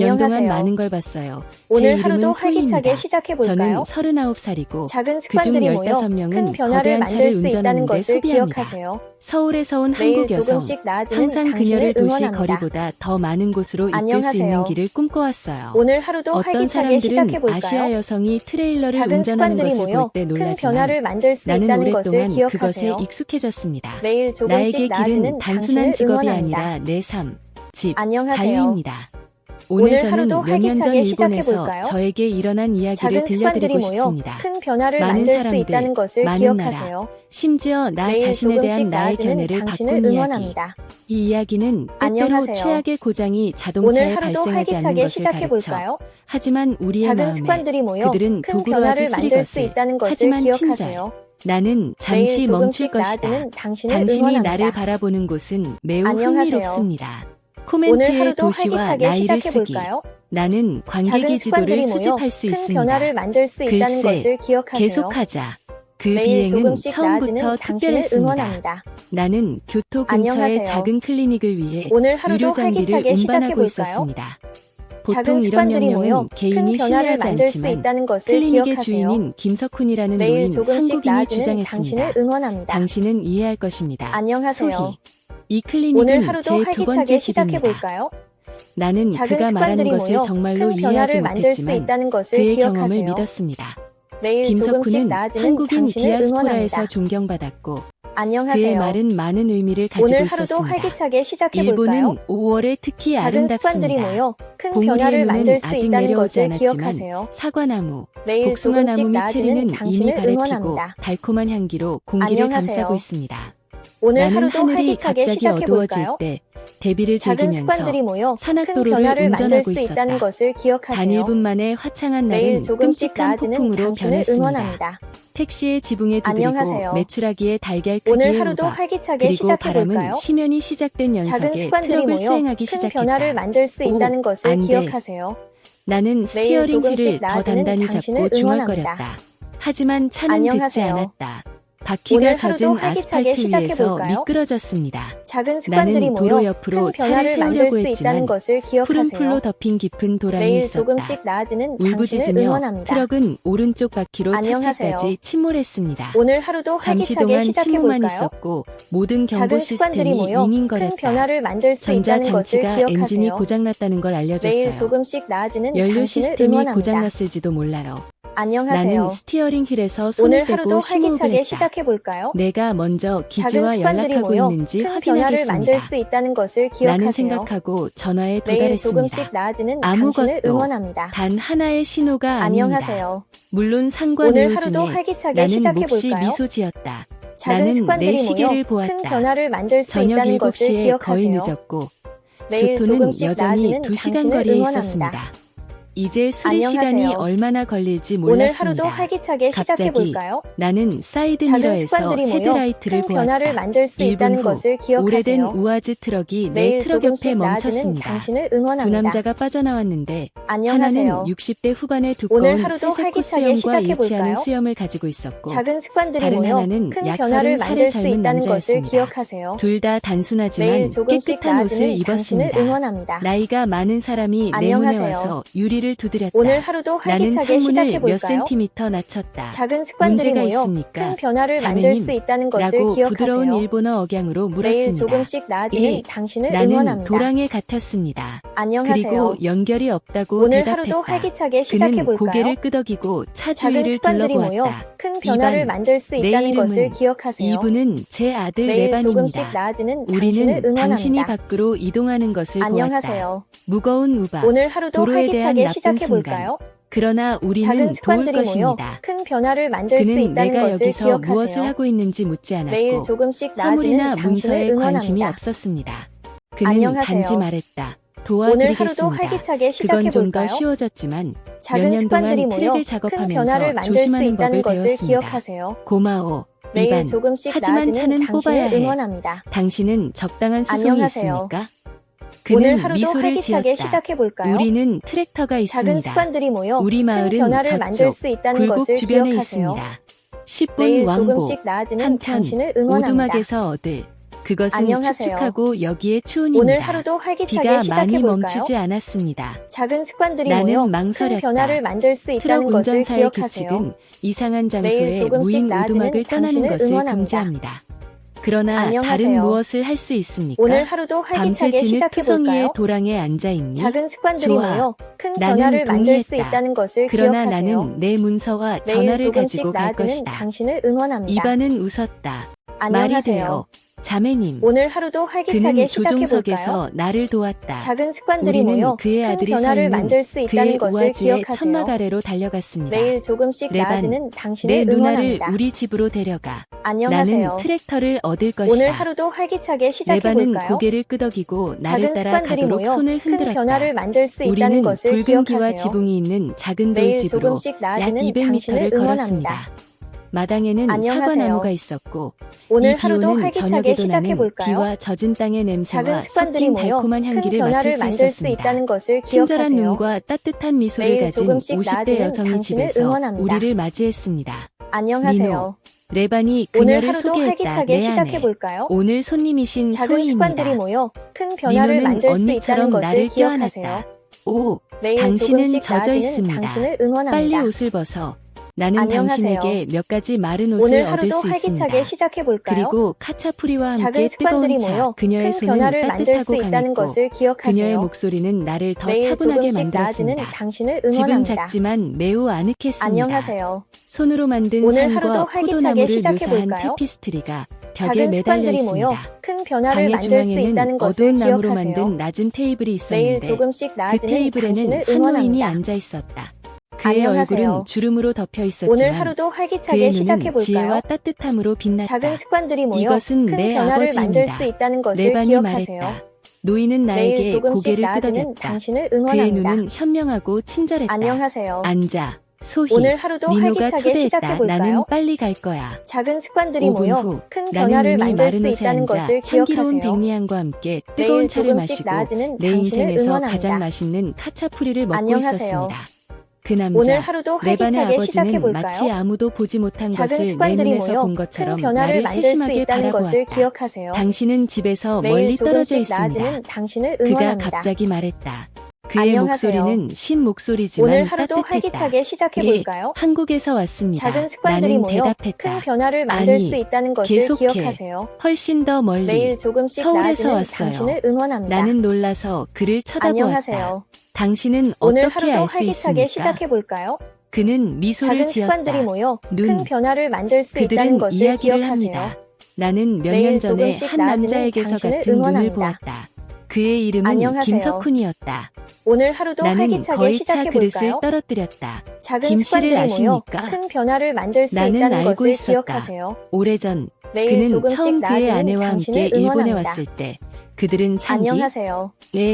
연동안 안녕하세요. 많은 걸 봤어요. 제 오늘 이름은 하루도 소희입니다. 활기차게 시작해 볼까요? 저는 39살이고 작은 그중 습관들이 모여 15명은 큰 변화를 거대한 만들 차를 수 있다는 운전하는데 것을 소비합니다. 기억하세요. 서울에서 온 매일 한국 여성 조금씩 나아지는 항상 당신을 그녀를 도시 응원합니다. 거리보다 더 많은 곳으로 이끌 수 안녕하세요. 있는 길을 꿈꿔왔어요. 오늘 하루도 어떤 활기차게 시작해 사람들은 아시아 볼까요? 여성이 트레일러를 작은 운전하는 습관들이 것을 모여 볼 때 큰 놀라지만 변화를 만들 수 나는 있다는 것을 오랫동안 그것에 기억하세요. 익숙해졌습니다. 매일 조금씩 나에게 나아지는 길은 단순한 당신을 직업이 응원합니다. 아니라 내 삶, 집, 안녕하세요. 자유입니다. 오늘, 오늘 저는 하루도 몇 년 전 활기차게 시작해 일본에서 볼까요? 저에게 일어난 이야기를 작은 습관들이 들려드리고 모여 싶습니다. 큰 변화를 많은 만들 수 사람들, 있다는 것을 많은 기억하세요. 심지어 나 매일 자신에 조금씩 대한 나의 나아지는 견해를 당신을 바꾼 이야기. 응원합니다. 이 이야기는 때때로 안녕하세요. 최악의 고장이 자동차에 오늘 하루도 발생하지 않는 활기차게 것을 시작해 가르쳐 볼까요? 하지만 우리의 작은 마음에 습관들이 모여 그들은 큰 도구로 변화를 하지 만들 수 쓰리것을 있다는 것을 하지만 기억하세요. 나는 잠시 멈출 조금씩 것이다. 나아지는 당신을 당신이 응원합니다. 나를 바라보는 곳은 매우 안녕하세요. 흥미롭습니다. 오늘 코멘트의 하루도 도시와 활기차게 나이를 시작해 쓰기. 볼까요? 나는 관객의 작은 지도를 습관들이 모여 수집할 수 큰 있습니다. 변화를 만들 수 있다는 글쎄, 것을 기억하세요. 계속하자. 그 매일 비행은 조금씩 나아지는 처음부터 당신을 특별했습니다. 응원합니다. 나는 교토 근처의 안녕하세요. 작은 클리닉을 위해 오늘 하루도 의료 장비를 활기차게 시작해 운반하고 볼까요? 있었습니다. 작은 보통 이런 습관들이 모여 명령은 큰 개인이 변화를 신뢰하지 만들 수 않지만 있다는 것을 클리닉의 기억하세요. 주인인 김석훈이라는 매일 노인 조금씩 한국인이 나아지는 주장했습니다. 당신을 응원합니다. 당신은 이해할 것입니다. 안녕하세요. 소희. 이 클리닉은 오늘 하루도 제 두 번째 활기차게 시작해 집입니다. 볼까요? 나는 작은 그가 말하는 습관들이 것을 모여 정말로 큰 이해하지 변화를 만들 수 못했지만 있다는 것을 그의 경험을 기억하세요. 믿었습니다. 매일 조금씩 김석훈은 나아지는 한국인 당신을 디아스포라에서 응원합니다. 존경받았고 그의 안녕하세요. 말은 많은 의미를 가지고 오늘 하루도 있었습니다. 활기차게 시작해 볼까요? 일본은 5월에 특히 작은 습관들이 아름답습니다. 모여 큰 변화를 만들 수 아직 있다는 내려오지 것을 않았지만 기억하세요. 사과나무, 매일 복숭아나무 조금씩 나아지는 이미 당신을 가래피고 응원합니다. 달콤한 향기로 공기를 안녕하세요. 감싸고 있습니다. 오늘 나는 하루도 하늘이 활기차게 갑자기 시작해 어두워질 볼까요? 때 데뷔를 작은 즐기면서 습관들이 모여 큰 산악도로를 변화를 만들 운전하고 수. 있다는 것을 단 기억하세요. 1분 만에 화창한 날은 매일 조금씩 끔찍한 나아지는 폭풍으로 당신을 변했습니다. 응원합니다. 택시의 지붕에 두드리고 안녕하세요. 메추라기의 달걀 오늘 크기의 하루도 우박 활기차게 그리고 시작해 바람은 볼까요? 심연이 시작된 작은 습관들이 트럭을 모여 수행하기 큰 시작했다. 변화를 만들 수 오, 있다는 것을 안 돼. 기억하세요. 나는 스티어링 조금씩 휠을 더 나아지는 단단히 당신을 잡고 응원합니다. 중얼거렸다. 하지만 차는 듣지 안녕하세요. 않았다. 바퀴가 오늘 젖은 하루도 활기차게 아스팔트 시작해 위에서 볼까요? 미끄러졌습니다. 작은 습관들이 나는 도로 모여 옆으로 큰 차를 변화를 만들 세우려고 수 있다는 했지만 것을 푸른 풀로 기억하세요. 덮인 깊은 도랑이 매일 있었다. 조금씩 나아지는 당신을 울부짖으며 응원합니다. 트럭은 오른쪽 바퀴로 안녕하세요. 차체까지 침몰했습니다. 오늘 하루도 잠시 활기차게 동안 시작해 볼까요? 있었고 모든 경보 작은 습관들이 시스템이 모여 큰 윙윙거렸다. 변화를 만들 수 전자 있다는 것을 장치가 엔진이 기억하세요. 고장났다는 걸 매일 알려줬어요. 조금씩 나아지는 연료 당신을 시스템이 응원합니다. 고장났을지도 몰라요. 안녕하세요. 나는 스티어링 휠에서 오늘 손을 하루도 빼고 심호흡을 활기차게 했다. 시작해 볼까요? 내가 먼저 작은 기지와 습관들이 연락하고 모여 있는지 큰 변화를 확인하겠습니다. 만들 수 있다는 것을 나는 기억하세요. 생각하고 전화에 매일 도달했습니다. 조금씩 나아지는 당신을 아무것도 응원합니다. 단 하나의 신호가 아닙니다. 안녕하세요. 물론 상관 오늘 하루도 중에 활기차게 나는 시작해 몹시 볼까요? 미소 지었다. 작은 나는 내 습관들이 시계를 모여 보았다. 큰 변화를 만들 수 저녁 있다는 것을 7시에 거의 기억하세요. 늦었고 매일 교토는 조금씩 여전히 나아지는 2시간 당신을 거리에 응원합니다. 있었습니다. 이제 수리 안녕하세요. 시간이 얼마나 걸릴지 오늘 몰랐습니다. 하루도 활기차게 시작해 갑자기 볼까요? 나는 사이드 작은 미러에서 습관들이 모여 헤드라이트를 큰 보았다. 변화를 만들 수 1분 있다는 후 것을 오래된 기억하세요. 우아즈 트럭이 내 매일 트럭 옆에 조금씩 나아지는 멈췄습니다. 당신을 두 응원합니다. 남자가 빠져나왔는데 안녕하세요. 하나는 60대 후반의 두꺼운 오늘 하루도 회색 활기차게 코수염과 시작해 일치하는 볼까요? 수염을 가지고 있었고 작은 습관들이 다른 모여 하나는 큰 약 변화를 살의 만들 수 젊은 있다는 것을 남자였습니다. 기억하세요. 둘 다 단순하지만 조금씩 깨끗한 옷을 나아지는 당신을 입었습니다. 응원합니다. 나이가 많은 사람이 내 안녕하세요. 와서 유리를 두드렸다. 오늘 하루도 나는 활기차게 시작해 창문을 몇 볼까요? 센티미터 낮췄다. 작은 습관들이 문제가 모여 있습니까? 큰 변화를 만들 자매님, 수 있다는 것을 라고 기억하세요. 일본어 억양으로 매일 물었습니다. 조금씩 나아지는 예, 당신을 나는 응원합니다. 도랑에 같았습니다. 안녕하세요. 그리고 연결이 없다고 오늘 대답했다. 하루도 활기차게 시작해 그는 볼까요? 고개를 끄덕이고 차 작은 주위를 습관들이 모여 둘러보았다. 큰 변화를 이반, 만들 수 내 있다는 이름은 것을 기억하세요. 이분은 제 아들 매일 레반입니다. 조금씩 나아지는 당신을 우리는 당신이 응원합니다. 밖으로 이동하는 것을 보았다. 안녕하세요. 무거운 우박, 오늘 하루도 도로에 대한 활기차게 시작해. 볼까요? 그러나 우리는 작은 도울 습관들이 모여 것입니다. 큰 변화를 만들 수 그는 있다는 내가 것을 여기서 무엇을 기억하세요. 하고 있는지 묻지 매일 않았고 조금씩 화물이나 당신을 문서에 관심이 응원합니다. 없었습니다. 그는 안녕하세요. 단지 말했다. 오늘 하루도 도와드리겠습니다. 활기차게 시작해 그건 좀 더 볼까요? 쉬워졌지만 몇 작은 년 습관들이 동안 모여 큰 작업하면서 변화를 만들 수 조심하는 있다는 법을 것을 배웠습니다. 기억하세요. 고마워. 매일 이반. 조금씩 하지만 나아지는 차는 뽑아야 해. 응원합니다. 당신은 적당한 수송이 안녕하세요. 있습니까? 그는 오늘 하루도 활기차게. 시작해 볼까요? 우리는 트랙터가 작은 있습니다. 습관들이 모여 우리 큰 마을은 변화를 만들 저쪽 수 있다는 것을 주변에 기억하세요. 있습니다. 10분 매일 왕복, 한편. 오두막에서 얻을 그것은 안녕하세요. 축축하고 여기에 추운입니다. 오늘 하루도 활기차게 비가 시작해 많이 볼까요? 멈추지 않았습니다. 작은 습관들이 나는 망설였다. 변화를 만들 수 있다는 것을 기억하세요. 규칙은 이상한 장소에 나아지는 오두막을 떠나는 것을 응원합니다. 금지합니다. 그러나 안녕하세요. 다른 무엇을 할 수 있습니까? 오늘 하루도 밤새 활기차게 진흙 시작해 투성이의 볼까요? 도랑에 앉아 있니? 작은 습관들이 좋아. 모여 큰 나는 변화를 만들 수 동의했다. 있다는 것을 그러나 기억하세요. 나는 내 문서와 매일 전화를 조금씩 가지고 갈 나아지는 것이다. 당신을 응원합니다. 이반은 웃었다. 말이 안녕하세요. 되어 자매님. 오늘 하루도 활기차게 그는 시작해 볼까요? 조종석에서 나를 도왔다. 작은 습관들이 우리는 모여 그의 큰 아들이 서 변화를 있는 만들 수 있다는 그의 것을 우아지의 기억하세요. 천막 아래로 달려갔습니다. 매일 조금씩 레반, 나아지는 내 당신을 누나를 응원합니다. 우리 집으로 데려가. 안녕하세요. 나는 트랙터를 얻을 것이다. 오늘 하루도 활기차게 시작해 레반은 볼까요? 고개를 끄덕이고 나를 작은 따라 습관들이 가도록 모여 손을 큰 흔들었다. 변화를 만들 수 있다는 것을 붉은 기와 기억하세요. 지붕이 있는 작은 매일 돌집으로 조금씩 약 나아지는 200m를 당신을 응원합니다. 걸었습니다. 마당에는 안녕하세요. 사과나무가 있었고 오늘 이 하루도 비오는 활기차게 저녁에도 시작해 나는 볼까요? 비와 젖은 땅의 냄새와 작은 습관들이 섞인 모여 달콤한 큰 향기를 변화를 맡을 수 만들 수 있었습니다. 있다는 것을 친절한 기억하세요. 눈과 따뜻한 미소를 매일 가진 조금씩 50대 나아지는 여성이 당신을 집에서 응원합니다. 우리를 맞이했습니다. 안녕하세요. 레반이 오늘 그녀를 하루도 소개했다. 활기차게 내 시작해 아내. 볼까요? 오늘 손님이신 작은 소희입니다. 습관들이 모여 큰 변화를 민호는 만들 수 있다는 언니처럼 것을 나를 기억하세요. 오, 매일 당신은 조금씩 젖어 나아지는 있습니다. 당신을 빨리 응원합니다. 옷을 벗어. 나는 안녕하세요. 당신에게 몇 가지 마른 옷을 오늘 얻을 하루도 수 활기차게 있습니다. 시작해 볼까요? 그리고 카차프리와 함께 작은 습관들이 뜨거운 차, 모여 그녀의 큰 손은 변화를 만들 수 따뜻하고 있다는 강했고 것을 기억하세요. 그녀의 목소리는 나를 더 매일 차분하게 조금씩 나아지는 만들었습니다. 당신을 집은 응원합니다. 작지만 매우 아늑했습니다. 안녕하세요. 손으로 만든 오늘 하루도 활기차게 포도나무를 시작해 묘사한 볼까요? 테피스트리가 벽에 작은 매달려 습관들이 모여 있습니다. 큰 변화를 방의 만들 수 있다는 중앙에는 것을 어두운 나무로 기억하세요. 만든 낮은 테이블이 매일 있었는데 조금씩 그 나아지는 테이블에는 당신을 한 노인이 응원합니다. 앉아 있었다. 그의 안녕하세요. 얼굴은 주름으로 덮여 있었지만 오늘 하루도 활기차게 그의 시작해 눈은 지혜와 볼까요? 따뜻함으로 빛났다. 작은 습관들이 모여 이것은 큰 내 변화를 만들 아버지입니다. 수 있다는 것을 레반이 기억하세요. 말했다. 노인은 나에게 조금씩 고개를 나아지는 끄덕였다. 당신을 그의 응원합니다. 눈은 현명하고 친절했다. 안녕하세요. 앉아. 소희. 오늘 하루도 활기차게 초대했다. 나는 볼까요? 빨리 갈 거야. 작은 습관들이 5분 모여 후 큰 나는 변화를 이미 만들 마른 수 옷에 있다는 앉아 것을 향기로운 기억하세요. 백리향과 함께 뜨거운 차를 조금씩 마시고 나아지는 내 당신을 인생에서 응원합니다. 가장 맛있는 카차푸리를 먹고 안녕하세요. 있었습니다. 그 남자 오늘 하루도 레반의 활기차게 시작해 아버지는 마치 볼까요? 아무도 보지 못한 작은 것을 내 습관들이 눈에서 모여 본 큰 것처럼 변화를 나를 만들 수 세심하게 있다는 것을 바라보았다. 기억하세요. 당신은 집에서 매일 멀리 떨어져 조금씩 있습니다. 나아지는 당신을 그가 응원합니다. 갑자기 말했다. 그의 안녕하세요. 목소리는 신 목소리지만 오늘 하루도 따뜻했다. 활기차게 시작해 예, 볼까요? 한국에서 왔습니다. 작은 습관들이 나는 모여 대답했다. 큰 변화를 만들 아니, 수 있다는 것을 계속해. 기억하세요. 훨씬 더 멀리. 매일 조금씩 서울에서 나아지는 왔어요. 당신을 응원합니다. 나는 놀라서 그를 쳐다보았다. 안녕하세요. 당신은 오늘 어떻게 하루도 알 수 활기차게 있습니까? 시작해 볼까요? 그는 미소를 작은 지었다. 습관들이 모여 눈. 큰 변화를 만들 수 그들은 있다는 것을 이야기를 기억하세요. 합니다. 나는 몇 매일 년 전에 조금씩 한 나아지는 남자에게서 당신을 같은 눈을 응원합니다. 보았다. 그의 이름은 안녕하세요. 김석훈이었다. 오늘 하루도 나는 활기차게 거의 차 시작해 그릇을 볼까요? 떨어뜨렸다. 작은 김 씨를 습관들이 모여 아십니까? 큰 변화를 만들 수 나는 있다는 알고 것을 있었다. 기억하세요. 오래전 매일 그는 조금씩 처음 그의 나아지는 아내와 함께 당신을 일본에 응원합니다. 왔을 때 그들은 안녕하세요.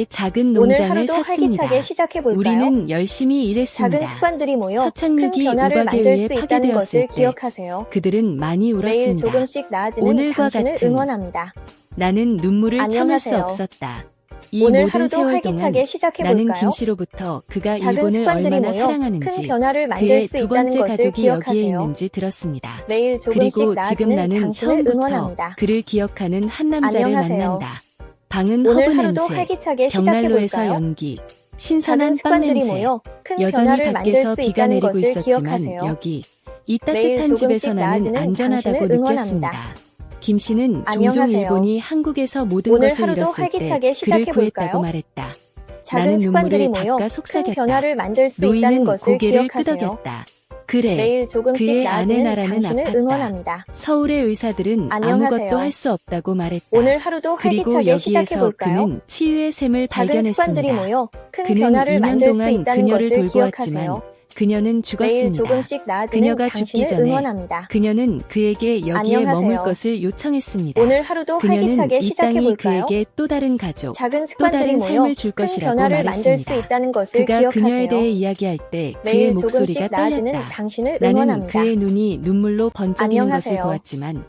작은 오늘 농장을 하루도 샀습니다. 활기차게 시작해 볼까요? 우리는 열심히 일했습니다. 습관들이 모여 큰 서착륙이 변화를 우박에 만들 의해 수 있다는 파괴되었을 것을 때 기억하세요. 그들은 많이 매일 울었습니다. 조금씩 나아지는 오늘과 당신을 같은 응원합니다. 나는 눈물을 참을 수 안녕하세요. 없었다. 이 오늘 모든 하루도 세월 활기차게 시작해 나는 볼까요? 김 씨로부터 그가 작은 일본을 습관들이 얼마나 모여 큰 사랑하는지 변화를 만들 그의 수 두 있다는 번째 것을 가족이 여기에 기억하세요. 있는지 들었습니다. 매일 조금씩 그리고 지금 나아지는 나는 당신을 처음부터 응원합니다. 그를 기억하는 한 남자를 안녕하세요. 만난다. 방은 오늘 허브 하루도 냄새, 활기차게 시작해 벽난로에서 볼까요? 연기, 작은 신선한 빵 습관들이 냄새. 모여 큰 여전히 변화를 만들 밖에서 수 비가 있다는 내리고 것을 있었지만 기억하세요. 여기 이 매일 따뜻한 집에서 조금씩 나는 나아지는 안전하다고 당신을 응원합니다. 느꼈습니다. 김 씨는 종종 안녕하세요. 일본이 한국에서 모든 오늘 것을 하루도 잃었을 때 활기차게 그를 시작해 구했다고 볼까요? 말했다. 작은 나는 습관들이 눈물을 모여 닦아 큰 속삭였다. 변화를 만들 수 있다는 노인은 것을 고개를 기억하세요. 끄덕였다. 그래, 매일 조금씩 그의 나아지는 아내 나라는 당신을 아팠다. 응원합니다. 서울의 의사들은 안녕하세요. 아무것도 할 수 없다고 말했다. 오늘 하루도 그리고 활기차게 시작해 여기에서 볼까요? 그는 치유의 샘을 작은 습관들이 발견했습니다. 모여 큰 그는 변화를 2년 만들 수 동안 있다는 그녀를 것을 돌보았지만 기억하세요. 그녀는 매일 죽었습니다. 조금씩 나아지는 그녀가 죽기 당신을 전에 응원합니다. 그녀는 그에게 여기에 안녕하세요. 머물 것을 요청했습니다. 오늘 하루도 그녀는 활기차게 이 시작해 땅이 볼까요? 그에게 또 다른 가족, 작은 또 습관들이 다른 모여 삶을 줄 큰 것이라고 변화를 만들 수 말했습니다. 있다는 것을 그가 기억하세요. 그녀에 대해 이야기할 때 그의 매일 목소리가 조금씩 나아지는 떨렸다. 당신을 나는 응원합니다. 그의 눈이 눈물로 번쩍이는 것을 안녕하세요. 보았지만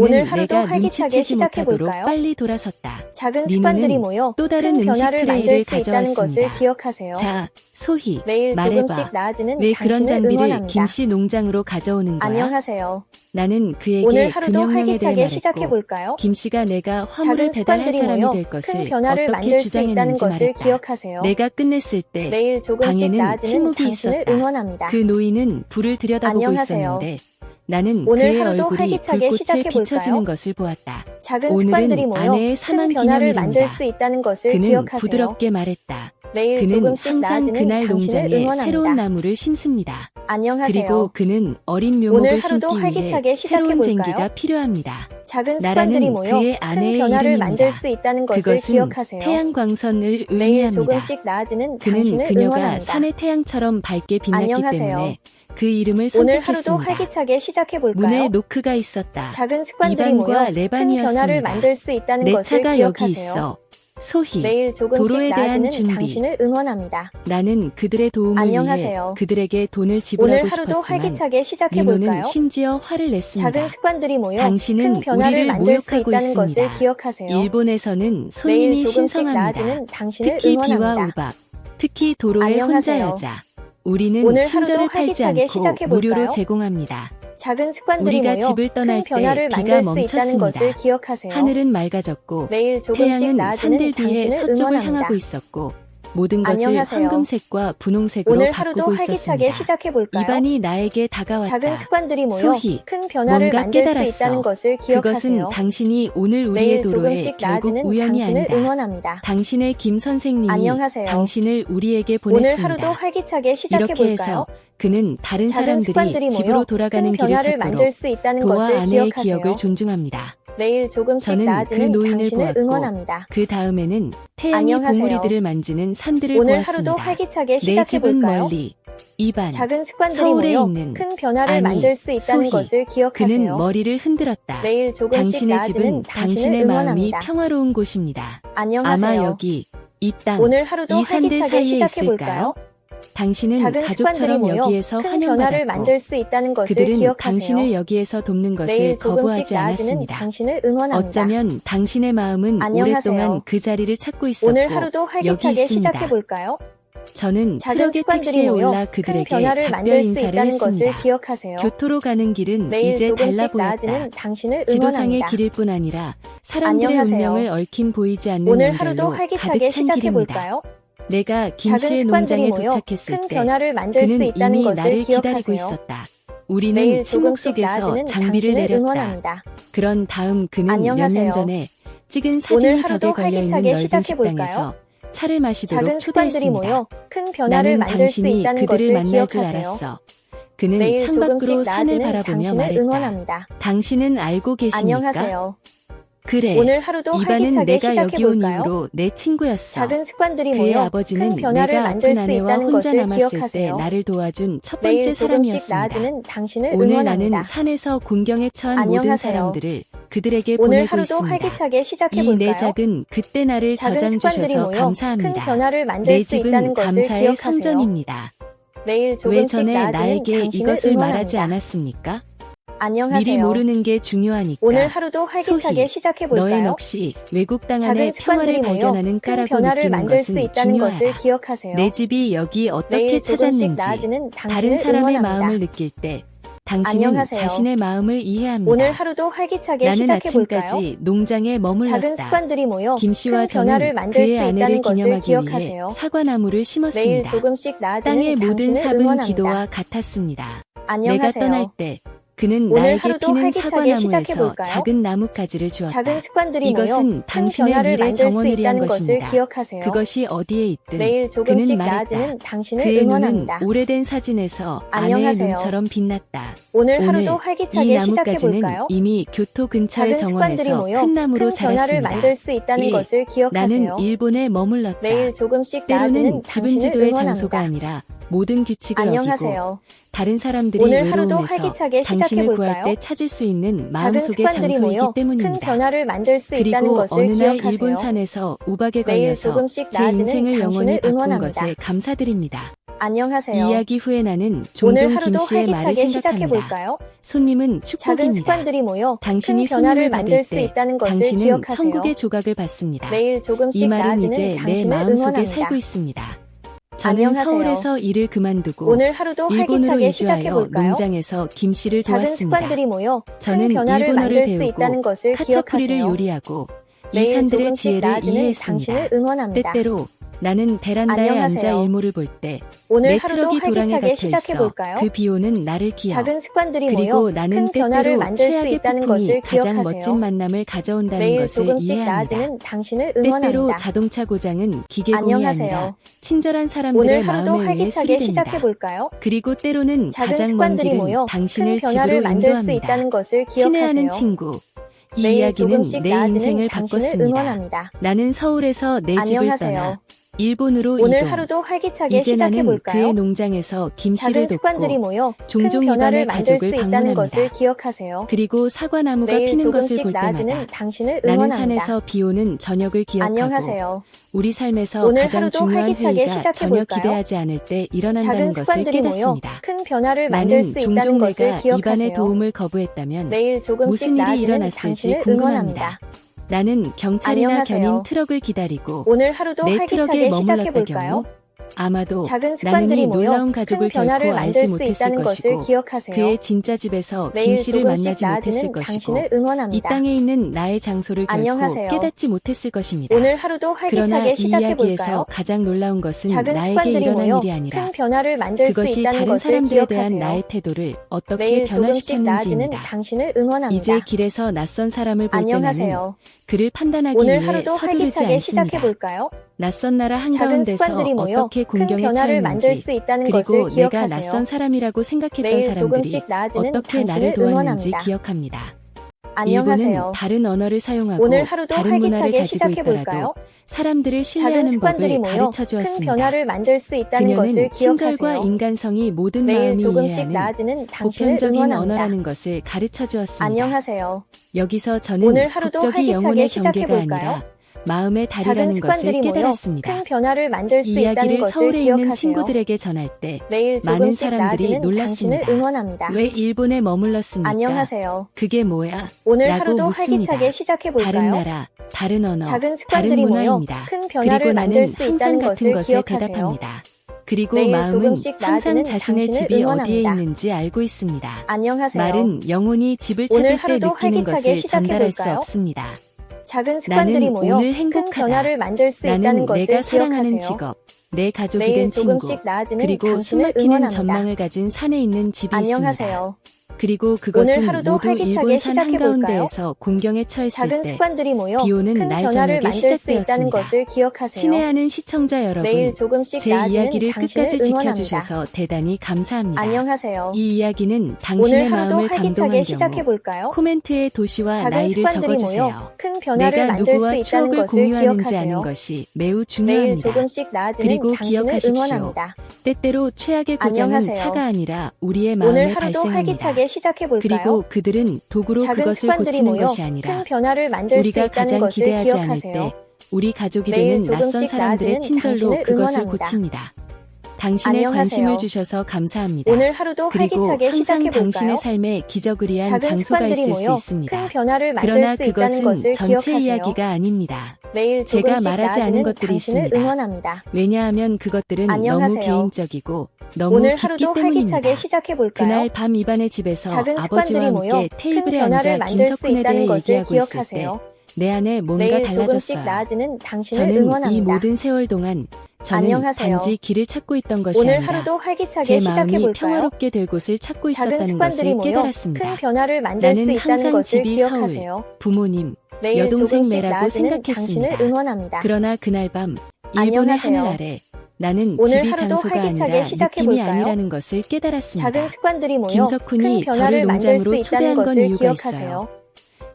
오늘 하루도 활기차게 못하도록 시작해 볼까요? 빨리 돌아섰다. 작은 네 습관들이 모여 또 다른 큰 변화를 만들 수 있다는 것을. 기억하세요. 자, 소희, 매일 말해봐. 조금씩 나아지는 왜 그런 장비를 응원합니다. 김씨 농장으로 가져오는 거야? 안녕하세요. 나는 그에게 오늘 그 하루도 대해 활기차게 말했고 시작해 볼까요? 김씨가 내가 화물을 작은 배달할 습관들이 사람이 모여 될 큰 것을 변화를 어떻게 만들 수 있다는 주장했는지 것을 말했다. 기억하세요. 내가 끝냈을 때그 매일 조금씩 방에는 나아지는 침묵이 당신을 있었다. 응원합니다. 노인은 불을 들여다보고 안녕하세요. 있었는데 나는 오늘 하루도 얼굴이 활기차게 시작해 볼까요? 비춰지는 것을 보았다. 작은 습관들이 모여 큰 변화를. 만들 수 있다는 것을 그는 기억하세요. 부드럽게 말했다. 매일 그는 조금씩 항상 나아지는 그날 당신을 농장에 응원합니다. 새로운 나무를 심습니다. 안녕하세요. 그리고 그는 어린 오늘 묘목을 하루도 심기 활기차게 위해 새로운 시작해볼까요? 쟁기가 필요합니다. 작은 습관들이 모여 그의 큰 아내의 변화를 이름입니다. 만들 수 있다는 것을 그것은 기억하세요. 태양 광선을 매일 의미합니다. 조금씩 나아지는 그는 당신을 그녀가 응원합니다. 산의 태양처럼 밝게 빛났기 안녕하세요. 때문에 그 이름을 오늘 하루도 선택했습니다. 활기차게 시작해볼까요? 문에 노크가 있었다. 작은 습관들이 모여 큰 레반이었습니다. 변화를 만들 수 있다는 내 것을 차가 여기 기억하세요. 있어. 소희, 매일 조금씩 도로에 대한 나아지는 준비. 당신을 응원합니다. 나는 그들의 도움을 안녕하세요. 위해 그들에게 돈을 오늘 지불하고 하루도 싶었지만 활기차게 민호는 시작해볼까요? 심지어 화를 냈습니다. 작은 습관들이 모여 당신은 큰 변화를 우리를 만들 수 모욕하고 있다는 있습니다. 것을 기억하세요. 일본에서는 손님이 조금씩 신성합니다. 나아지는 당신을 특히 비와 응원합니다. 우박, 특히 도로의 혼자 안녕하세요. 여자. 우리는 오늘 친절을 팔지 활기차게 않고 시작해볼까요? 무료로 제공합니다. 작은 습관들이 우리가 모여 집을 떠날 큰 변화를 때 비가 만들 수 있다는 것을 멈췄습니다. 기억하세요. 하늘은 맑아졌고 매일 조금씩 태양은 나아지는 산들 뒤에 당신을 서쪽을 응원합니다. 향하고 있었고 모든 것을 안녕하세요. 황금색과 분홍색으로 오늘 하루도 바꾸고 활기차게 있었습니다. 시작해 볼까요? 이반이 나에게 다가왔다. 작은 습관들이 모여 소희, 큰 변화를 뭔가 만들 깨달았어. 수 있다는 것을 그것은 기억하세요. 당신이 오늘 우리의 매일 도로에 조금씩 결국 나아지는 우연이 당신을 아니다. 응원합니다. 당신의 김 선생님이 안녕하세요. 당신을 우리에게 오늘 보냈습니다. 하루도 활기차게 이렇게 시작해볼까요? 그는 다른 작은 습관들이 사람들이 집으로 모여 돌아가는 큰 길을 변화를 찾도록 만들 수 있다는 도와 것을 아내의 기억하세요. 기억을 존중합니다. 매일 조금씩 저는 그 나아지는 노인을 당신을 보았고 응원합니다. 그 다음에는 태양이 안녕하세요. 봉우리들을 만지는 산들을 오늘 보았습니다. 하루도 활기차게 내 시작해볼까요? 멀리 이반 작은 습관들이 서울에 모여 있는 큰 변화를 아니, 만들 수 있다는 소희, 것을 그는 기억하세요. 머리를 흔들었다. 매일 조금씩 당신의 나아지는 집은 당신을 당신의 마음이 응원합니다. 평화로운 곳입니다. 안녕하세요. 아마 여기 이 땅, 오늘 하루도 이 산들 활기차게 사이에 시작해 볼까요? 있을까요? 당신은 작은 습관들이 가족처럼 모여 여기에서 큰 변화를 환영받았고 만들 수 있다는 것을 그들은 기억하세요. 당신을 여기에서 돕는 것을 매일 조금씩 거부하지 나아지는 않았습니다. 당신을 응원합니다. 어쩌면 당신의 마음은 안녕하세요. 오랫동안 그 자리를 찾고 있었고 오늘 하루도 여기 활기차게 있습니다. 시작해볼까요? 저는 작은 트럭의 습관들이 택시에 모여 올라 큰 그들에게 변화를 작별 만들 수 인사를 있다는 것을 했습니다. 기억하세요. 교토로 가는 길은 매일 이제 조금씩 달라 보였다. 나아지는 당신을 지도상의 응원합니다. 길일 뿐 아니라 사람들의 안녕하세요. 운명을 얽힌 보이지 않는 오늘 연결로 하루도 활기차게 가득 찬 길입니다. 시작해볼까요? 내가 작은 김씨의 습관들이 농장에 모여 도착했을 큰때 변화를 만들 수 그는 있다는 이미 것을 나를 기다리고 기억하세요. 있었다. 우리는 매일 침묵 조금씩 속에서 나아지는 장비를 당신을 내렸다. 응원합니다. 그런 다음 그는 몇 안녕하세요. 년 전에 찍은 사진이 벽에 하루도 걸려 있는 활기차게 넓은 시작해볼까요? 식당에서 차를 마시도록 습관들이 초대했습니다. 모여 큰 변화를 나는 만들 수 당신이 있다는 그들을 것을 만날 줄 기억하세요. 알았어. 그는 매일 창밖으로 조금씩 산을 나아지는 바라보며 당신을 말했다. 응원합니다. 당신은 알고 계십니까? 안녕하세요. 그래. 오늘 하루도 이반은 활기차게 내가 여기 온 시작해볼까요? 이후로 내 친구였어. 작은 습관들이 그의 모여 아버지는 큰 변화를 내가 만들 아픈 수 아내와 있다는 혼자 것을 남았을 때 기억하세요. 나를 도와준 첫 매일 번째 조금씩 사람이었습니다. 나아지는 당신을 오늘 응원합니다. 나는 산에서 공경에 처한 모든 안녕하세요. 사람들을 그들에게 오늘 보내고 하루도 있습니다. 활기차게 이 시작해볼까요? 내작은 그때 나를 작은 저장 습관들이 주셔서 모여 감사합니다. 큰 변화를 만들 내 수 있다는 집은 것을 감사의 기억하세요. 성전입니다. 매일 왜 조금씩 전에 나아지는 나에게 당신을 이것을 말하지 응원합니다. 않았습니까? 안녕하세요. 미리 모르는 게 중요하니까. 오늘 하루도 활기차게 소희, 너의 시작해 볼까요? 넋이 외국 땅 안에 평화를 발견하는 큰 까라고 느끼는 만들 수 것은 있다는 중요하다. 것을 기억하세요. 내 집이 여기 어떻게 매일 찾았는지 다른 사람의 응원합니다. 마음을 느낄 때 당신은 안녕하세요. 자신의 마음을 이해합니다. 오늘 하루도 활기차게 나는 시작해 볼까요? 아침까지 농장에 머물렀다. 작은 습관들이 모여 김 씨와 큰 변화를 만들 그의 수 아내를 있다는 것을 기념하기 위해 기억하세요. 사과나무를 매일 심었습니다. 조금씩 나아지는 땅의 모든 당신을 삽은 응원합니다. 기도와 같았습니다. 내가 안녕하세요. 떠날 때 그는 오늘 나에게 하루도 피는 활기차게 사과나무에서 시작해볼까요? 작은 나뭇가지를 주었다. 작은 습관들이 모여 이것은 큰 당신의 변화를 미래 만들 수 정원을 위한 있다는 것을 것입니다. 기억하세요. 그것이 어디에 있든 매일 조금씩 그는 말했다. 나아지는 당신을 그의 눈은 응원합니다. 오래된 사진에서 아내의 안녕하세요. 눈처럼 빛났다. 오늘 오늘 하루도 이 활기차게 나뭇가지는 시작해볼까요? 이미 교토 근처의 작은 습관들이 정원에서 모여 큰 나무로 큰 변화를 자랐습니다. 만들 수 있다는 예, 것을 기억하세요. 나는 일본에 머물렀다. 매일 조금씩 나아지는 때로는 지분 당신을 지도의 장소가 응원합니다. 아니라 모든 규칙을 어기고 안녕하세요. 다른 사람들이 오늘 하루도 외로움에서 활기차게 당신을 구할 시작해볼까요? 때 찾을 수 있는 작은 마음속의 습관들이 모여 장소이기 큰 때문입니다. 변화를 만들 수 있다는 그리고 것을 어느 날 기억하세요. 일본 산에서 우박에 매일 걸려서 조금씩 제 나아지는 인생을 영원히 당신을 바꾼 응원합니다. 것에 감사드립니다. 안녕하세요. 이야기 후에 나는 오늘 종종 하루도 김씨의 말을 활기차게 시작해 생각합니다. 볼까요? 손님은 작은 축복입니다. 습관들이 모여 큰 당신이 변화를 손님을 만들 받을 수 때 있다는 것을 당신은 기억하세요. 천국의 조각을 받습니다. 매일 이 조금씩 말은 나아지는 이제 내 당신을 마음속에 응원합니다. 살고 있습니다. 저는 안녕하세요. 서울에서 일을 그만두고 오늘 하루도 일본으로 활기차게 시작해 이주하여 볼까요? 농장에서 김씨를 작은 도왔습니다. 습관들이 모여 큰 저는 변화를 일본어를 만들 수 배우고 있다는 것을 카차쿠리를 기억하세요. 요리하고 이 매일 산들의 조금씩 지혜를 나아지는 이해했습니다. 당신을 응원합니다. 때때로 나는 베란다에 안녕하세요. 앉아 일몰을 볼 때 내 오늘 하루도 트럭이 도랑에 활기차게 갇혀 시작해 볼까요? 그 비오는 나를 기어 작은 습관들이 그리고 모여 나는 큰 변화를 때때로 만들 수 최악의 있다는 폭풍이 것을 가장 기억하세요. 멋진 만남을 가져온다는 매일 것을 조금씩 이해합니다. 나아지는 당신을 때때로 응원합니다. 자동차 고장은 기계공이 안녕하세요. 아니라 친절한 사람들의 오늘 하루도 마음에 의해 활기차게 수리됩니다. 시작해 볼까요? 그리고 때로는 작은 가장 먼 습관들이 길은 모여 큰 당신을 변화를 집으로 만들 수 인도합니다. 있다는 것을 친애하는 기억하세요. 친구. 이 매일 이야기는 조금씩 내 나아지는 인생을 당신을 바꿨습니다. 응원합니다. 나는 서울에서 내 집을 안녕하세요. 떠나 일본으로 오늘 이동. 하루도 활기차게 이제 시작해 나는 볼까요? 그의 농장에서 김씨를 작은 습관들이 돕고 모여 큰 종종 변화를 이반의 만들 수 가족을 있다는 방문합니다. 것을 기억하세요. 그리고 사과나무가 매일 피는 것을 조금씩 볼 나아지는 때마다 당신을 나는 응원합니다. 산에서 비 오는 저녁을 기억하고 안녕하세요. 우리 삶에서 오늘 가장 하루도 중요한 활기차게 회의가 시작해 전혀 볼까요? 기대하지 않을 때 작은 일어난다는 것을 습관들이 모여 깨닫습니다. 큰 변화를 나는 만들 수 있다는 종종 것을 내가 이반의 기억하세요. 도움을 거부했다면 매일 조금씩 무슨 일이 나아지는 일어났을지 당신을 궁금합니다. 응원합니다. 나는 경찰이나 안녕하세요. 견인 트럭을 기다리고 오늘 하루도 내 활기차게 트럭에 시작해 머물렀다 볼까요? 아마도 작은 습관들이 이 모여 놀라운 큰 가족을 변화를 만들 알지 수 있다는 것을 기억하세요. 그의 진짜 집에서 매일 김씨를 조금씩 만나지 못했을 나아지는 것이고 당신을 이 응원합니다. 땅에 있는 나의 장소를 결코 안녕하세요. 깨닫지 못했을 것입니다. 오늘 하루도 그러나 활기차게 이 시작해 이야기에서 볼까요? 가장 놀라운 것은 작은 나에게 습관들이 일어난 일이 아니라 큰 변화를 만들 수 그것이 있다는 다른 것을 사람들에 대한 기억하세요. 나의 태도를 어떻게 매일 조금씩 나아지는 변화시켰는지입니다. 당신을 응원합니다. 이제 길에서 낯선 사람을 볼때 안녕하세요. 그를 판단하기 오늘 위해 하루도 서두르지 활기차게 않습니다. 볼까요? 낯선 나라 작은 한가운데서 습관들이 모여 어떻게 큰 공경에 변화를 만들 수 있다는 그리고 것을 내가 기억하세요. 낯선 사람이라고 생각했던 매일 사람들이 조금씩 나아지는 어떻게 나를 당신을 도왔는지 응원합니다. 기억합니다. 안녕하세요. 다른 언어를 사용하고 오늘 하루도 다른 문화를 활기차게 가지고 시작해 볼까요? 있더라도 사람들을 작은 신뢰하는 습관들이 법을 모여 가르쳐 큰 주었습니다. 변화를 만들 수 있다는 그녀는 것을 친절과 기억하세요. 인간성이 모든 매일 마음이 조금씩 이해하는 나아지는 당신을 보편적인 응원합니다. 언어라는 것을 가르쳐 주었습니다. 안녕하세요. 여기서 저는 오늘 하루도 국적이 활기차게 영혼의 시작해 경계가 볼까요? 아니라 마음의 작은 달이라는 것을 습관들이 모여 깨달았습니다. 큰 변화를 만들 수 이 있다는 이야기를 것을 서울에 있는 기억하세요. 친구들에게 전할 때 왜 매일 많은 조금씩 사람들이 나아지는 놀랐습니다. 응원합니다. 일본에 머물렀습니까? 안녕하세요. 그게 뭐야? 오늘 라고 하루도 묻습니다. 활기차게 시작해 다른 볼까요? 나라, 다른 언어, 작은 다른 습관들이 모여 문화입니다. 큰 그리고 변화를 나는 만들 수 항상 있다는 같은 것을 것에 기억하세요. 대답합니다. 그리고 매일 마음은 조금씩 항상 나아지는 자신의 당신을 집이 어디에 응원합니다. 있는지 알고 있습니다. 안녕하세요. 말은 영혼이 집을 오늘 찾을 때 하루도 느끼는 활기차게 것을 시작해 전달할 수 볼까요? 없습니다. 작은 습관들이 모여 큰. 변화를 만들 수 있다는 것을 내가 사랑하는 기억하세요. 직업, 내 가족이 매일 된 친구, 조금씩 나아지는 그리고 당신을 숨막히는 응원합니다. 전망을 가진 산에 있는 집이 있습니다. 안녕하세요. 그리고 그것은 오늘 하루도 모두 활기차게 일본 산 시작해 볼까요? 한가운데에서 공경에 처했을 작은 때 습관들이 모여 비 오는 큰 날 변화를 저녁에 만들 수 있다는 시작되었습니다. 것을 기억하세요. 친애하는 시청자 여러분, 매일 조금씩 제 나아지는 이야기를 당신을 끝까지 응원합니다. 지켜주셔서 대단히 감사합니다. 안녕하세요. 이 이야기는 당신의 하루도 마음을 활기차게 감동한 시작해 경우 볼까요? 코멘트에 도시와 작은 나이를 습관들이 적어주세요. 큰 변화를 내가 만들 누구와 수 있다는 추억을 것을 공유하는지 아는 기억하세요. 것이 매우 매일 중요합니다. 조금씩 나아지는 그리고 당신을 기억하십시오. 응원합니다. 때때로 최악의 고장은 안녕하세요. 차가 아니라 우리의 마음에 오늘 하루도 발생합니다. 활기차게 시작해 볼까요? 그리고 그들은 도구로 작은 그것을 습관들이 고치는 모여 것이 아니라 큰 변화를 만들 수 우리가 있다는 가장 것을 기대하지 않을 기억하세요. 때 우리 가족이 매일 되는 낯선 조금씩 사람들의 나아지는 친절로 당신을 그것을 응원합니다. 고칩니다. 당신의 안녕하세요. 관심을 주셔서 감사합니다. 오늘 하루도 그리고 활기차게 항상 시작해 볼까요? 당신의 삶에 기적을 위한 작은 장소가 습관들이 있을 수 모여 있습니다. 큰 변화를 만들 그러나 수 있다는 그것은 것을 전체 기억하세요. 이야기가 아닙니다. 매일 제가 조금씩 말하지 않은 나아지는 것들이 당신을 있습니다. 응원합니다. 왜냐하면 그것들은 너무 안녕하세요. 개인적이고 오늘 하루도. 활기차게 시작해 볼까요? 그날 밤 이반의 집에서 작은 아버지와 습관들이 모여 함께 큰 테이블에 변화를 앉아 만들 수 김석훈에 있다는 대해 것을 얘기하고 있을 때 기억하세요. 내 안에 뭔가 매일 조금씩 달라졌어요. 나아지는 당신을 저는 이 응원합니다. 모든 세월 동안 저는 안녕하세요. 단지 길을 찾고 있던 것이 오늘 아니라 하루도 활기차게 제 시작해 마음이 볼까요? 평화롭게 될 곳을 찾고 작은 있었다는 습관들이 것을 모여 깨달았습니다. 큰 변화를 만들 나는 수 있다는 항상 것을 집이 기억하세요. 부모님, 매일 여동생 조금씩 나아지는 생각했습니다. 당신을 응원합니다. 그러나 그날 밤 일본의 안녕하세요. 하늘 아래 나는 오늘 집이 하루도 장소가 활기차게 아니라 시작해 느낌이 볼까요? 아니라는 것을 깨달았습니다. 작은 습관들이 모여 큰 김석훈이 변화를 저를 만들 수 농장으로 있다는 초대한 건 것을 이유가 기억하세요. 있어요.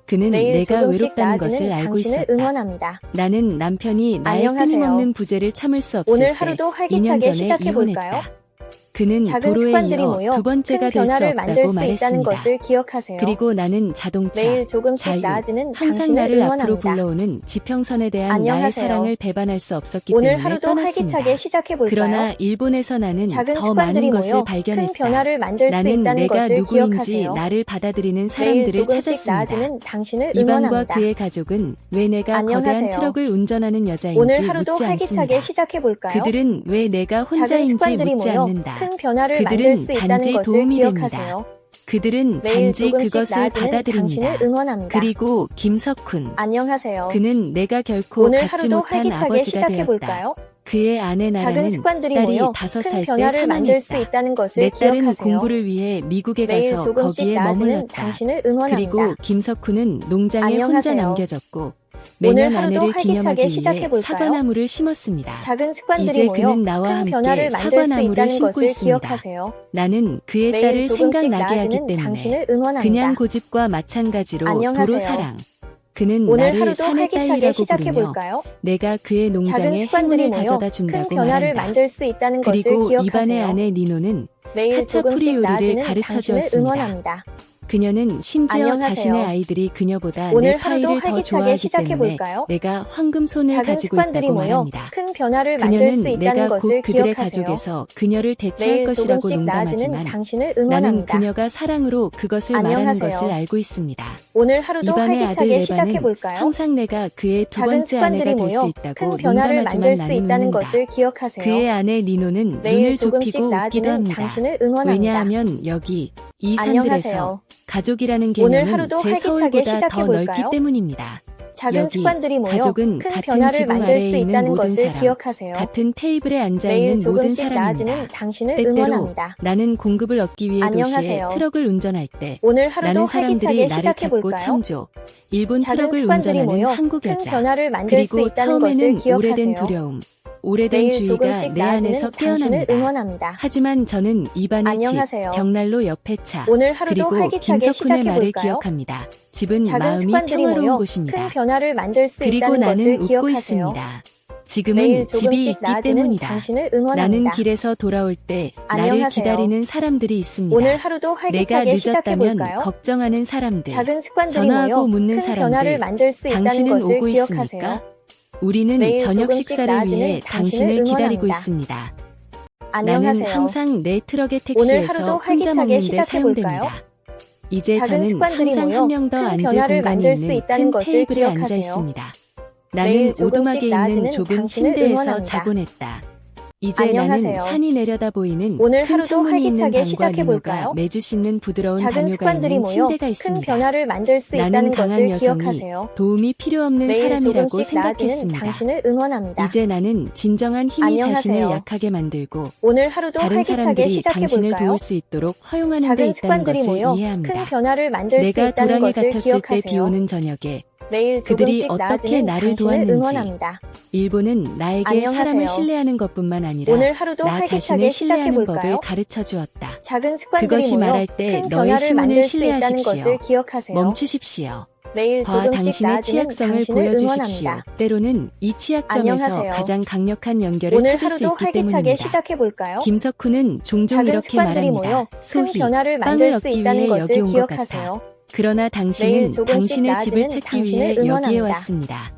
그는 매일 내가 조금씩 외롭다는 것을 나아지는 알고 당신을 있었다. 응원합니다. 나는 남편이 나의 안녕하세요. 끊임없는 부재를 참을 수 없을 오늘 때 하루도 2년 활기차게 전에 시작해 볼까요? 이혼했다. 그는 작은 도로에 습관들이 이어 모여 두 번째가 큰 될 수 변화를 만들 없다고 수 말했습니다. 있다는 것을 기억하세요. 그리고 나는 자동차, 매일 조금씩 자유, 나아지는 항상 당신을 나를 앞으로 응원합니다. 불러오는 지평선에 대한 나의 안녕하세요. 사랑을 배반할 수 없었기 오늘 때문에 하루도 떠났습니다. 활기차게 시작해 볼까요? 그러나 일본에서 나는 작은 더 습관들이 많은 것을 모여 발견했다. 큰 변화를 만들 수 나는 있다는 내가 것을 누구인지 기억하세요. 나를 받아들이는 매일 사람들을 조금씩 찾았습니다. 나아지는 당신을 응원합니다. 그의 가족은 왜 내가 안녕하세요. 거대한 트럭을 운전하는 여자인지 오늘 하루도 묻지 활기차게 않습니다. 시작해 볼까요? 그들은 왜 내가 작은 혼자인지 습관들이 묻지 모여 않는다. 큰 변화를 그들은 만들 수 있다는 것을 도움이 기억하세요. 그들은 매일 단지 조금씩 그것을 나아지는 받아들입니다. 당신을 응원합니다. 그리고 김석훈 안녕하세요. 그는 내가 결코 오늘 갖지 하루도 못한 활기차게 아버지가 시작해 되었다. 볼까요? 그의 아내 작은 나라는 습관들이 딸이 모여 다섯 큰 살때 변화를 만들 수 사망했다. 있다는 것을 내 딸은 기억하세요. 공부를 위해 미국에 매일 가서 조금씩 거기에 나아지는 머물렀다. 당신을 응원합니다. 그리고 김석훈은 농장에 혼자 안녕하세요. 남겨졌고 오늘 매년 하루도 아내를 활기차게 기념하기 위해 시작해볼까요? 사과나무를 심었습니다. 작은 습관들이 이제 모여 그는 나와 큰 함께 변화를 만들 수 사과나무를 있다는 심고 것을 있습니다. 기억하세요. 나는 그의 매일 딸을 조금씩 생각나게 하기 나아지는 때문에 당신을 응원합니다. 그냥 고집과 마찬가지로 안녕하세요. 도로 사랑. 그는 오늘 나를 하루도 산의 활기차게 딸이라고 시작해 부르며 볼까요? 내가 그의 작은 농장에 습관들이 행운을 모여 가져다 큰 준다고 변화를 말한다. 만들 수 있다는 것을 그리고 이반의 기억하세요. 아내 니노는 매일 하차풀이 조금씩 요리를 나아지는 가르쳐 당신을 주었습니다. 응원합니다. 그녀는 심지어 안녕하세요. 자신의 아이들이 그녀보다 오늘 내 하루도 파이를 더 활기차게 좋아하기 시작해 때문에 볼까요? 내가 황금 손을 작은 가지고 습관들이 있다고 모여 말합니다. 큰 변화를 만들 수 그녀는 있다는 내가 것을 곧 그들의 기억하세요. 가족에서 그녀를 대체할 매일 것이라고 조금씩 나아지는 농담하지만 당신을 나는 응원합니다. 그녀가 사랑으로 그것을 말하는 안녕하세요. 것을 알고 있습니다. 오늘 하루도 이반의 아들 활기차게 시작해 레바는 볼까요? 항상 내가 그의 두 작은 번째 아내가 습관들이 될수 모여 있다고 변화를 농담하지만 만들 수 나는 있다는 웃는다. 것을 기억하세요. 그의 아내 니노는 매일 눈을 조금씩 좁히고 웃기도 나아지는 합니다. 당신을 응원합니다. 왜냐하면 여기 이 산들에서 안녕하세요. 가족이라는 오늘 개념은 하루도 제 활기차게 서울보다 더 시작해 넓기 볼까요? 때문입니다. 작은 여기 습관들이 모여 가족은 큰 같은 변화를 지붕 만들 아래에 수 있는 있다는 모든 것을 사람, 기억하세요. 같은 테이블에 앉아 매일 있는 모든 조금씩 사람입니다. 당신을 때때로 응원합니다. 나는 공급을 얻기 위해 도시에 안녕하세요. 트럭을 운전할 때 오늘 하루도 나는 사람들이 활기차게 나를 시작해 찾고 볼까요? 창조, 일본 작은 트럭을 습관들이 운전하는 모여 한국 큰 여자, 변화를 만들 수 그리고 있다는 것을 처음에는 기억하세요. 오래된 두려움, 오래된 매일 주의가 조금씩 내 안에서 나아지는 당신을 깨어납니다. 응원합니다. 하지만 저는 입안의 집, 안녕하세요. 벽난로 옆에 차, 오늘 하루도 그리고 활기차게 김석훈의 시작해 말을 볼까요? 기억합니다. 집은 작은 마음이 습관들이 평화로운 모여 곳입니다. 큰 변화를 만들 수 그리고 있다는 나는 것을 웃고 기억하세요. 있습니다. 지금은 집이 조금씩 있기 나아지는 때문이다. 당신을 나는 응원합니다. 길에서 돌아올 때 나를 안녕하세요. 기다리는 사람들이 있습니다. 오늘 하루도 내가 활기차게 시작해 늦었다면 볼까요? 걱정하는 사람들, 작은 습관들이 전화하고 모여 묻는 큰 사람들, 변화를 만들 수 있다는 당신은 것을 오고 기억하세요. 있습니까? 우리는 매일 저녁 조금씩 식사를 나아지는 위해 당신을 당신을 기다리고 응원합니다. 있습니다. 나는 안녕하세요. 항상 내 트럭의 오늘 택시에서 하루도 혼자 활기차게 먹는데 시작해 볼까요? 사용됩니다. 이제 작은 저는 습관들이 항상 모여 한 명 더 큰 앉을 변화를 공간이 만들 수 있는 있다는 큰 것을 테이블에 앉아 기억하세요. 있습니다. 매일 나는 조금씩 오두막에 있는 나아지는 좁은 당신을 침대에서 응원합니다. 자곤 했다. 이제 안녕하세요. 나는 산이 내려다 보이는 오늘 큰 하루도 창문이 있는 활기차게 방과 시작해 볼까요? 매주 씻는 부드러운 작은 담요가 습관들이 있는 모여 침대가 큰 있습니다. 변화를 만들 수 나는 있다는 강한 것을 여성이 기억하세요. 도움이 필요 없는 매일 사람이라고 조금씩 나아지는 생각했습니다. 당신을 응원합니다. 이제 나는 진정한 힘이 안녕하세요. 자신을 약하게 만들고 오늘 하루도 다른 활기차게 사람들이 시작해 당신을 볼까요? 도울 수 있도록 허용하는 데 작은 있다는 습관들이 것을 모여 이해합니다. 큰 변화를 만들 수 내가 있다는 것을 같았을 때 기억하세요. 비오는 저녁에 매일 그들이 조금씩 어떻게 나아지는 나를 당신을 도왔는지 응원합니다. 일본은 나에게 안녕하세요. 사람을 신뢰하는 것뿐만 아니라 오늘 하루도 나 활기차게 자신을 시작해 신뢰하는 볼까요? 법을 가르쳐 주었다. 작은 습관들이 그것이 모여 말할 때 큰 너의 변화를 신문을 만들 수 있다는 신뢰하십시오. 것을 기억하세요. 멈추십시오. 매일 봐 조금씩 당신의 나아지는 취약성을 당신을 보여주십시오. 응원합니다. 때로는 이 취약점에서 안녕하세요. 가장 강력한 연결을 오늘 찾을 수 하루도 있기 활기차게 때문입니다. 시작해 볼까요? 김석훈은 종종 작은 이렇게 습관들이 말합니다. 모여 큰 소희, 변화를 빵을 만들 수 얻기 있다는 위해 것을 여기 온것 같다. 기억하세요. 그러나 당신은 매일 조금씩 당신의 집을 나아지는 찾기 당신을 위해 여기에 응원합니다. 왔습니다.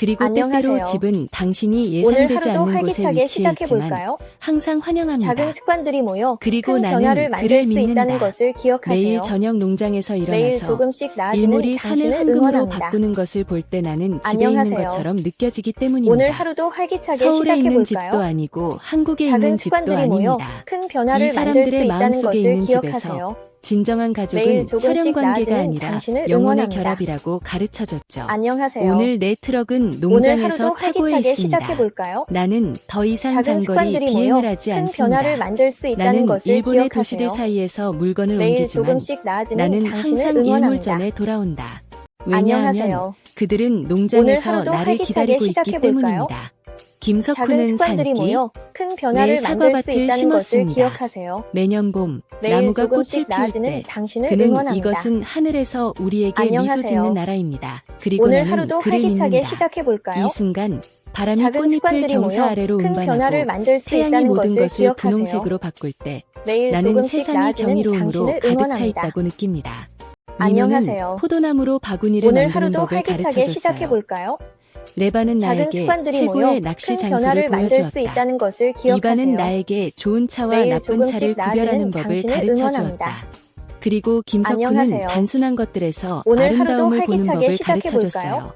그리고 안녕하세요. 때때로 집은 당신이 오늘 예상되지 하루도 않는 곳에 활기차게 볼까요? 항상 환영합니다. 작은 습관들이 모여 그리고 큰 나는 변화를 그를 만들 수 믿는다. 있다는 것을 기억하세요. 매일 저녁 농장에서 매일 일어나서 조금씩 나아지는 일몰이 산을 당신을 황금으로 응원합니다. 바꾸는 것을 볼 때 나는 집에 안녕하세요. 있는 것처럼 느껴지기 때문입니다. 오늘 하루도 활기차게 서울에 시작해 있는 볼까요? 집도 아니고 한국에 작은 있는 집도 습관들이 모여 아닙니다. 큰 변화를 이 만들 수 사람들의 있다는 마음속에 것을 있는 기억하세요. 진정한 가족은 조금씩 혈연 관계가 나아지는 아니라 당신을 영혼의 응원합니다. 결합이라고 가르쳐줬죠. 안녕하세요. 오늘 내 트럭은 오늘 농장에서 하루도 차고에 활기차게 있습니다. 시작해 볼까요? 나는 더 이상 작은 장거리 습관들이 모여 비행을 하지 큰 않습니다. 변화를 만들 수 있다는 나는 것을 일본의 도시들 기억하세요. 사이에서 물건을 매일 옮기지만 조금씩 나아지는 나는 당신을 항상 일몰 응원합니다. 전에 돌아온다. 왜냐하면 안녕하세요. 그들은 오늘 농장에서 하루도 나를 활기차게 기다리고 시작해 있기 볼까요? 때문입니다. 작은 김석훈은 습관들이 산기, 모여 큰 변화를 만들 수 사과밭을 있다는 것을 심었습니다. 기억하세요. 매년 봄 매일 나무가 꽃을 조금씩 피울 나아지는 때 당신을 그는 응원합니다. 이것은 하늘에서 우리에게 미소 안녕하세요. 짓는 나라입니다. 그리고 오늘 나는 하루도 그를 활기차게 믿는다. 시작해 볼까요? 이 순간 바람이 작은 꽃잎을 습관들이 경사 모여 아래로 큰 변화를 운반하고 만들 수 태양이 있다는 모든 것을 것을 기억하세요. 분홍색으로 바꿀 때 매일 나는 조금씩 세상이 나아지는 경이로움으로 당신을 가득 차 응원합니다. 있다고 느낍니다. 안녕하세요. 포도나무로 바구니를 오늘 만드는 하루도 법을 활기차게 가르쳐줬어요. 시작해 볼까요? 레바는 작은 나에게 습관들이 모여 최고의 낚시 큰 장소를 변화를 만들 수 보여주었다. 있다는 것을 기억하세요. 나에게 좋은 차와 매일 나쁜 조금씩 차를 구별하는 나아지는 법을 당신을 가르쳐 응원합니다. 주었다. 그리고 김석훈은 안녕하세요. 단순한 것들에서 오늘 하루도 아름다움을 보는 활기차게 법을 시작해 볼까요? 줬어요.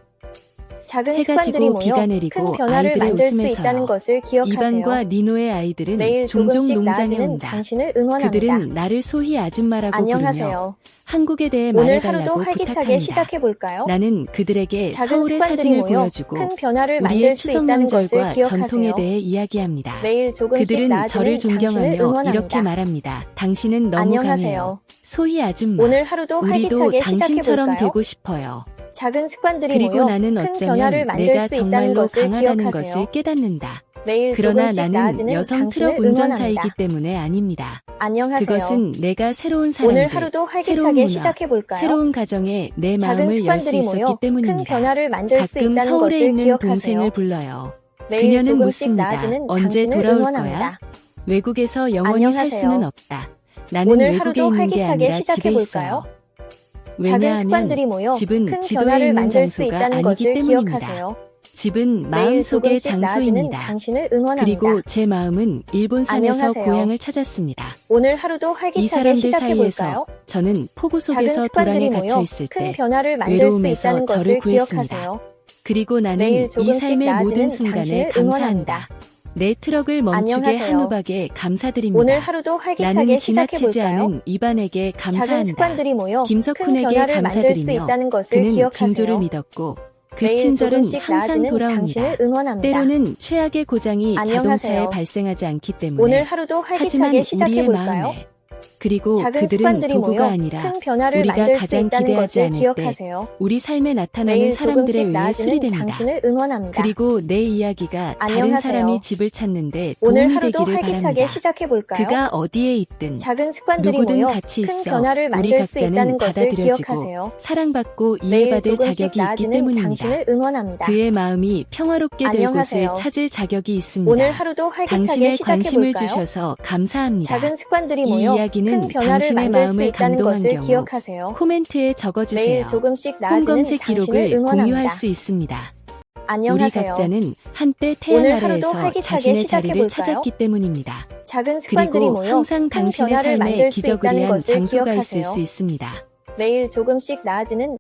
작은 해가 습관들이 지고 모여 비가 내리고 큰 변화를 아이들의 만들 수. 있다는 것을 기억하세요. 이반과 니노의 아이들은 매일 종종 조금씩 농장에 나아지는 온다. 당신을 응원합니다. 그들은 나를 소희 아줌마라고 부르며 안녕하세요. 한국에 대해 오늘 말해달라고 하루도 활기차게. 시작해 볼까요? 나는 그들에게 작은 서울의 습관들이 사진을 모여 보여주고 큰 변화를 우리의 만들 수 추석 있다는 것을 명절과 기억하세요. 전통에 대해 이야기합니다. 매일 조금씩 그들은 나아지는 저를 당신을 존경하며 응원합니다. 이렇게 말합니다. 당신은 너무 강해요. 안녕하세요. 소희 아줌마. 오늘 하루도 우리도 활기차게 시작해 당신처럼 볼까요? 되고 싶어요. 작은 습관들이 그리고 모여 나는 큰 어쩌면 변화를 만들 내가 수 있다는 정말로 것을 강하다는 기억하세요. 것을 깨닫는다. 매일 그러나 조금씩 나는 나아지는 여성 당신을 트럭 운전사이기 응원합니다. 때문에 아닙니다. 안녕하세요. 그것은 내가 새로운 사람들, 오늘 하루도 새로운 활기차게 문화, 시작해 볼까요? 새로운 가정에 내 작은 마음을 열 수 습관들이 있었기 모여 큰 때문입니다. 변화를 만들 수 가끔 있다는 서울에 것을 있는 기억하세요. 동생을 불러요. 매일 그녀는 조금씩 묻습니다. 나아지는 언제 당신을 돌아올 응원합니다. 거야? 외국에서 영원히 살 안녕하세요. 수는 없다. 나는 오늘 외국에 하루도 있는 게 활기차게 아니라 시작해 집에 볼까요? 있어요. 작은 왜냐하면 습관들이 모여 집은 큰 변화를 만들 수 있다는 것을 때문입니다. 기억하세요. 집은 마음속의 장소입니다. 당신을 응원합니다. 그리고 제 마음은 일본 산에서 안녕하세요. 고향을 찾았습니다. 오늘 하루도 이 활기차게 사람들 시작해 사이에서 볼까요? 저는 포구 작은 속에서 습관들이 도랑에 갇혀 모여 있을 큰 때 변화를 만들 수 외로움에서 있다는 저를 것을 구했습니다. 기억하세요. 그리고 나는 매일 이 조금씩 삶의 모든 나아지는 순간에 당신을. 응원합니다. 내 트럭을 멈추게 안녕하세요. 한 우박에 감사드립니다. 오늘 하루도 활기차게 나는 지나치지 볼까요? 않은 이반에게 작은 감사한다. 습관들이 모여 큰 김석훈에게 변화를 만들 수 감사드리며 있다는 것을 그는 기억하세요. 징조를 믿었고 그 매일 친절은 조금씩 항상 나아지는 돌아옵니다. 응원합니다. 때로는 최악의 고장이 안녕하세요. 자동차에 발생하지 않기 때문에 오늘 하루도 하지만 활기차게 시작해 우리의 볼까요? 마음에 그리고 작은 그들은 습관들이 도구가 모여 아니라 큰 변화를 우리가 만들 수 가장 있다는 기대하지 것을 않을 때 기억하세요. 우리 삶에 나타나는 매일 사람들에 조금씩 의해 나아지는 수리됩니다. 당신을 응원합니다. 그리고 내 이야기가 다른 안녕하세요. 사람이 집을 찾는데 오늘 도움이 하루도 되기를 활기차게 바랍니다. 시작해 볼까요? 그가 어디에 있든 작은 습관들이 누구든 모여 같이 큰 있어 변화를 우리 만들 수 있다는 것을 받아들여지고 기억하세요. 사랑받고 매일 이해받을 조금씩 자격이 있기 나아지는 때문입니다. 당신을 응원합니다. 그의 마음이 평화롭게 될 안녕하세요. 곳을 찾을 자격이 있습니다. 오늘 하루도 활기차게 당신의 시작해 관심을 볼까요? 주셔서 감사합니다. 작은 습관들이 이 모여 이야기는 큰 변화를 만들 수 있다는 것을 기억하세요. 코멘트에 적어주세요. 매일 조금씩 홈 나아지는 검색 당신을 기록을 응원합니다. 수 있습니다. 우리 안녕하세요. 각자는 한때 태양 오늘 하루도 아래에서 활기차게 자신의 시작해 자리를 볼까요? 찾았기 때문입니다. 작은 습관들이 그리고 모여 항상 큰 당신의 변화를 삶에 만들 수 기적을 위한 것을 장소가 기억하세요. 있을 수 있습니다. 매일 조금씩 나아지는